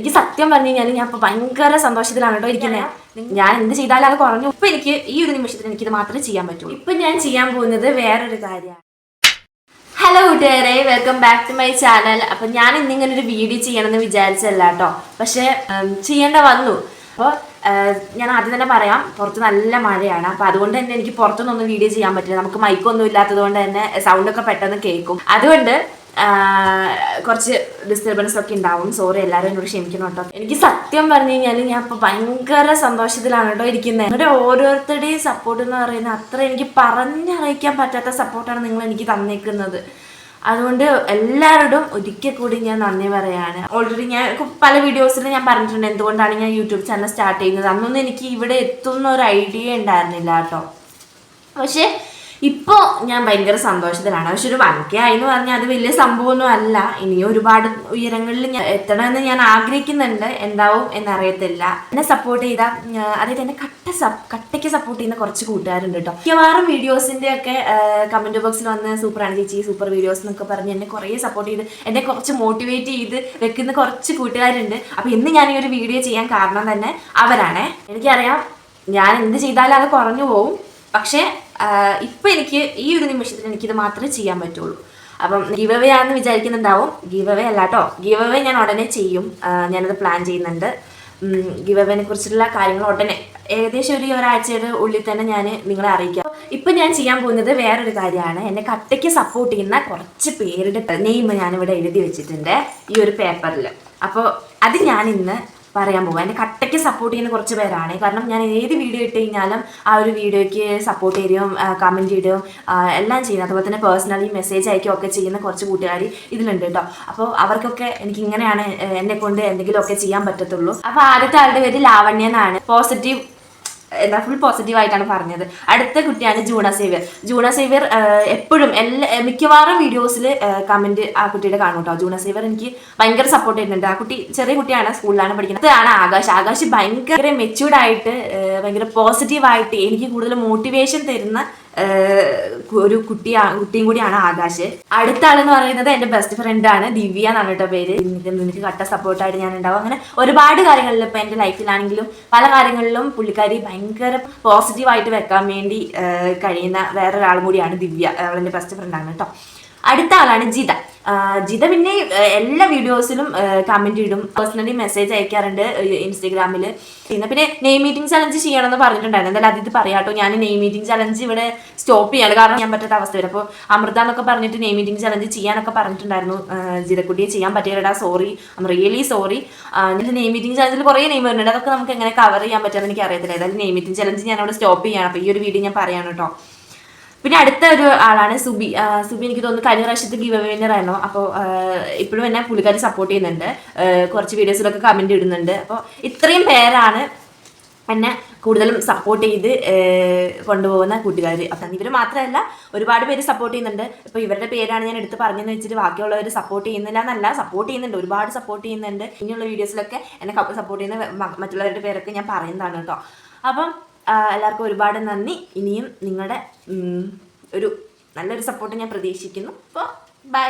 എനിക്ക് സത്യം പറഞ്ഞു കഴിഞ്ഞാൽ ഞാൻ ഇപ്പൊ ഭയങ്കര സന്തോഷത്തിലാണ് കേട്ടോ ഇരിക്കുന്നത് ഞാൻ എന്ത് ചെയ്താലും അത് കുറഞ്ഞു. ഇപ്പൊ എനിക്ക് ഈ ഒരു നിമിഷത്തിൽ ഇത് മാത്രമേ ചെയ്യാൻ പറ്റുള്ളൂ. ഇപ്പൊ ഞാൻ ചെയ്യാൻ പോകുന്നത് വേറൊരു കാര്യമാണ് ഹലോ കൂട്ടുകാരെ welcome back to my channel അപ്പൊ ഞാൻ ഇന്നിങ്ങനെ ഒരു വീഡിയോ ചെയ്യണമെന്ന് വിചാരിച്ചല്ല കേട്ടോ. പക്ഷെ ചെയ്യേണ്ട വന്നു. അപ്പോൾ ഞാൻ ആദ്യം തന്നെ പറയാം പുറത്ത് നല്ല മഴയാണ്. അപ്പൊ അതുകൊണ്ട് തന്നെ എനിക്ക് പുറത്തുനിന്നൊന്നും വീഡിയോ ചെയ്യാൻ പറ്റില്ല. നമുക്ക് മൈക്കൊന്നും ഇല്ലാത്തത് കൊണ്ട് തന്നെ സൗണ്ട് ഒക്കെ പെട്ടെന്ന് കേൾക്കും. അതുകൊണ്ട് കുറച്ച് ഡിസ്റ്റർബൻസ് ഒക്കെ ഉണ്ടാവും. സോറി എല്ലാവരും എന്നോട് ക്ഷമിക്കണം കേട്ടോ. എനിക്ക് സത്യം പറഞ്ഞു കഴിഞ്ഞാൽ ഞാൻ ഇപ്പൊ ഭയങ്കര സന്തോഷത്തിലാണ് കേട്ടോ ഇരിക്കുന്നത് നിങ്ങളുടെ ഓരോരുത്തരുടെയും സപ്പോർട്ട് എന്ന് പറയുന്നത് അത്ര എനിക്ക് പറഞ്ഞറിയിക്കാൻ പറ്റാത്ത സപ്പോർട്ടാണ് നിങ്ങൾ എനിക്ക് തന്നേക്കുന്നത്. അതുകൊണ്ട് എല്ലാവരോടും ഒരിക്കൽ കൂടി ഞാൻ നന്ദി പറയാണ്. ഓൾറെഡി ഞാൻ പല വീഡിയോസിൽ ഞാൻ പറഞ്ഞിട്ടുണ്ട് എന്തുകൊണ്ടാണ് ഞാൻ യൂട്യൂബ് ചാനൽ സ്റ്റാർട്ട് ചെയ്യുന്നത്. അന്നൊന്നും എനിക്ക് ഇവിടെ എത്തുന്ന ഒരു ഐഡിയ ഉണ്ടായിരുന്നില്ല കേട്ടോ. പക്ഷേ ഇപ്പോൾ ഞാൻ ഭയങ്കര സന്തോഷത്തിലാണ്. പക്ഷെ ഒരു വൺ എന്ന് പറഞ്ഞാൽ അത് വലിയ സംഭവമൊന്നും അല്ല ഇനിയും ഒരുപാട് ഉയരങ്ങളിൽ ഞാൻ എത്തണമെന്ന് ഞാൻ ആഗ്രഹിക്കുന്നുണ്ട്. എന്താവും എന്നറിയത്തില്ല. എന്നെ സപ്പോർട്ട് ചെയ്ത അതായത് എന്നെ കട്ട സപ് കട്ടയ്ക്ക് സപ്പോർട്ട് ചെയ്യുന്ന കുറച്ച് കൂട്ടുകാരുണ്ട് കേട്ടോ. മിക്കവാറും വീഡിയോസിന്റെ ഒക്കെ കമന്റ് ബോക്സിൽ വന്ന് സൂപ്പറാണ് ചേച്ചി സൂപ്പർ വീഡിയോസ് എന്നൊക്കെ പറഞ്ഞ് എന്നെ കുറേ സപ്പോർട്ട് ചെയ്ത് എന്നെ കുറച്ച് മോട്ടിവേറ്റ് ചെയ്ത് വെക്കുന്ന കുറച്ച് കൂട്ടുകാരുണ്ട്. അപ്പോൾ ഇന്ന് ഞാൻ ഈ ഒരു വീഡിയോ ചെയ്യാൻ കാരണം തന്നെ അവരാണേ. എനിക്കറിയാം ഞാൻ എന്ത് ചെയ്താലും അത് കുറഞ്ഞു പോവും. പക്ഷേ ഇപ്പൊ എനിക്ക് ഈ ഒരു നിമിഷത്തിൽ എനിക്കിത് മാത്രമേ ചെയ്യാൻ പറ്റുള്ളൂ. അപ്പം ഗീവ് അവേ ആണെന്ന് വിചാരിക്കുന്നുണ്ടാവും. ഗീവ് അവേ അല്ല കേട്ടോ ഗീവ് അവേ ഞാൻ ഉടനെ ചെയ്യും. ഞാനത് പ്ലാൻ ചെയ്യുന്നുണ്ട്. ഗീവ് അവേനെ കുറിച്ചിട്ടുള്ള കാര്യങ്ങൾ ഉടനെ. ഏകദേശം ഒരു ഒരാഴ്ചയുടെ ഉള്ളിൽ തന്നെ ഞാൻ നിങ്ങളെ അറിയിക്കാം. ഇപ്പം ഞാൻ ചെയ്യാൻ പോകുന്നത് വേറൊരു കാര്യമാണ്. എന്നെ കട്ടയ്ക്ക് സപ്പോർട്ട് ചെയ്യുന്ന കുറച്ച് പേരുടെ നെയിം ഞാനിവിടെ എഴുതി വെച്ചിട്ടുണ്ട് ഈ ഒരു പേപ്പറിൽ അപ്പോൾ അത് ഞാൻ ഇന്ന് പറയാൻ പോകും. എന്റെ കട്ടയ്ക്ക് സപ്പോർട്ട് ചെയ്യുന്ന കുറച്ച് പേരാണ്. കാരണം ഞാൻ ഏത് വീഡിയോ ഇട്ട് കഴിഞ്ഞാലും ആ ഒരു വീഡിയോയ്ക്ക് സപ്പോർട്ട് ചെയ്യുകയും കമന്റ് ഇടുകയും എല്ലാം ചെയ്യുന്നത് അതുപോലെ തന്നെ പേഴ്സണലി മെസ്സേജ് അയക്കുകയും ഒക്കെ ചെയ്യുന്ന കുറച്ച് കൂട്ടുകാർ ഇതിലുണ്ട് കേട്ടോ. അപ്പോൾ അവർക്കൊക്കെ എനിക്ക് ഇങ്ങനെയാണ് എന്നെ കൊണ്ട് എന്തെങ്കിലുമൊക്കെ ചെയ്യാൻ പറ്റത്തുള്ളൂ. അപ്പോൾ ആദ്യത്തെ ആളുടെ പേര് ലാവണ്യ എന്നാണ്. പോസിറ്റീവ് എന്താ ഫുൾ പോസിറ്റീവായിട്ടാണ് പറഞ്ഞത്. അടുത്ത കുട്ടിയാണ് ജൂണ സേവ്യർ. ജൂണ സേവ്യർ എപ്പോഴും എല്ലാ മിക്കവാറും വീഡിയോസിൽ കമന്റ് ആ കുട്ടിയുടെ കാണും കേട്ടോ ജൂണ സേവ്യർ എനിക്ക് ഭയങ്കര സപ്പോർട്ട് ചെയ്യുന്നുണ്ട്. ആ കുട്ടി ചെറിയ കുട്ടിയാണ് സ്കൂളിലാണ് പഠിക്കുന്നത്. അതാണ് ആകാശ്. ആകാശ് ഭയങ്കര മെച്യൂർഡ് ആയിട്ട് ഏഹ്, ഭയങ്കര പോസിറ്റീവായിട്ട് എനിക്ക് കൂടുതൽ മോട്ടിവേഷൻ തരുന്ന ഒരു കുട്ടി കുട്ടിയും കൂടിയാണ് ആകാശ്. അടുത്ത ആളെന്ന് പറയുന്നത് എന്റെ ബെസ്റ്റ് ഫ്രണ്ട് ആണ് ദിവ്യ എന്നാണ് കേട്ടോ പേര്. നിനക്ക് കട്ട സപ്പോർട്ടായിട്ട് ഞാൻ ഉണ്ടാവും. അങ്ങനെ ഒരുപാട് കാര്യങ്ങളിൽ ഇപ്പൊ എന്റെ ലൈഫിലാണെങ്കിലും പല കാര്യങ്ങളിലും പുള്ളിക്കാരി ഭയങ്കര പോസിറ്റീവായിട്ട് വെക്കാൻ വേണ്ടി കഴിയുന്ന വേറൊരാളും കൂടിയാണ് ദിവ്യ. അവളെന്റെ ബെസ്റ്റ് ഫ്രണ്ടാണ് കേട്ടോ. അടുത്ത ആളാണ് ജിത. ജിത പിന്നെ എല്ലാ വീഡിയോസിലും കമന്റ് ഇടും. പേഴ്സണലി മെസ്സേജ് അയക്കാറുണ്ട് ഇൻസ്റ്റഗ്രാമിൽ പിന്നെ പിന്നെ നെയ് മീറ്റിംഗ് ചലഞ്ച് ചെയ്യണമെന്ന് പറഞ്ഞിട്ടുണ്ടായിരുന്നു. എന്തായാലും അതിത് പറയാട്ടോ ഞാൻ നെയ് മീറ്റിംഗ് ചലഞ്ച് ഇവിടെ സ്റ്റോപ്പ് ചെയ്യാണ്. കാരണം ഞാൻ പറ്റാത്ത അവസ്ഥ വരും. അപ്പോൾ അമൃത എന്നൊക്കെ പറഞ്ഞിട്ട് നെയ് മീറ്റിംഗ് ചലഞ്ച് ചെയ്യാനൊക്കെ പറഞ്ഞിട്ടുണ്ടായിരുന്നു. ജിതക്കുട്ടിയെ ചെയ്യാൻ പറ്റിയടാ സോറി ഐം റിയലി സോറി എന്നിട്ട് നെയ് മീറ്റിംഗ് ചലഞ്ചിൽ കുറേ നെയിം വരുന്നുണ്ട്. അതൊക്കെ നമുക്ക് എങ്ങനെ കവർ ചെയ്യാൻ പറ്റുമെന്ന് എനിക്ക് അറിയത്തില്ല ഏതായാലും നെയ് മീറ്റിംഗ് ചലഞ്ച് ഞാൻ അവിടെ സ്റ്റോപ്പ് ചെയ്യണം. അപ്പോൾ ഈ ഒരു വീഡിയോ ഞാൻ പറയാണ് കേട്ടോ. പിന്നെ അടുത്ത ഒരു ആളാണ് സുബി. സുബി എനിക്ക് തോന്നുന്നു കഴിഞ്ഞ പ്രാവശ്യത്തെ ഗിവ് വിന്നർ ആയിരുന്നു. അപ്പോൾ ഇപ്പോഴും എന്നെ പുള്ളിക്കാരി സപ്പോർട്ട് ചെയ്യുന്നുണ്ട്. കുറച്ച് വീഡിയോസിലൊക്കെ കമന്റ് ഇടുന്നുണ്ട്. അപ്പോൾ ഇത്രയും പേരാണ് എന്നെ കൂടുതലും സപ്പോർട്ട് ചെയ്ത് കൊണ്ടുപോകുന്ന കൂട്ടുകാർ അപ്പം ഇവർ മാത്രമല്ല ഒരുപാട് പേര് സപ്പോർട്ട് ചെയ്യുന്നുണ്ട്. ഇപ്പോൾ ഇവരുടെ പേരാണ് ഞാൻ എടുത്ത് പറഞ്ഞെന്ന് വെച്ചിട്ട് ബാക്കിയുള്ളവർ സപ്പോർട്ട് ചെയ്യുന്നില്ല എന്നല്ല സപ്പോർട്ട് ചെയ്യുന്നുണ്ട്. ഒരുപാട് സപ്പോർട്ട് ചെയ്യുന്നുണ്ട്. ഇനിയുള്ള വീഡിയോസിലൊക്കെ എന്നെ സപ്പോർട്ട് ചെയ്യുന്ന മറ്റുള്ളവരുടെ പേരൊക്കെ ഞാൻ പറയുന്നതാണ് കേട്ടോ. അപ്പം എല്ലാവർക്കും ഒരുപാട് നന്ദി. ഇനിയും നിങ്ങളുടെ ഒരു നല്ലൊരു സപ്പോർട്ട് ഞാൻ പ്രതീക്ഷിക്കുന്നു. അപ്പോൾ ബൈ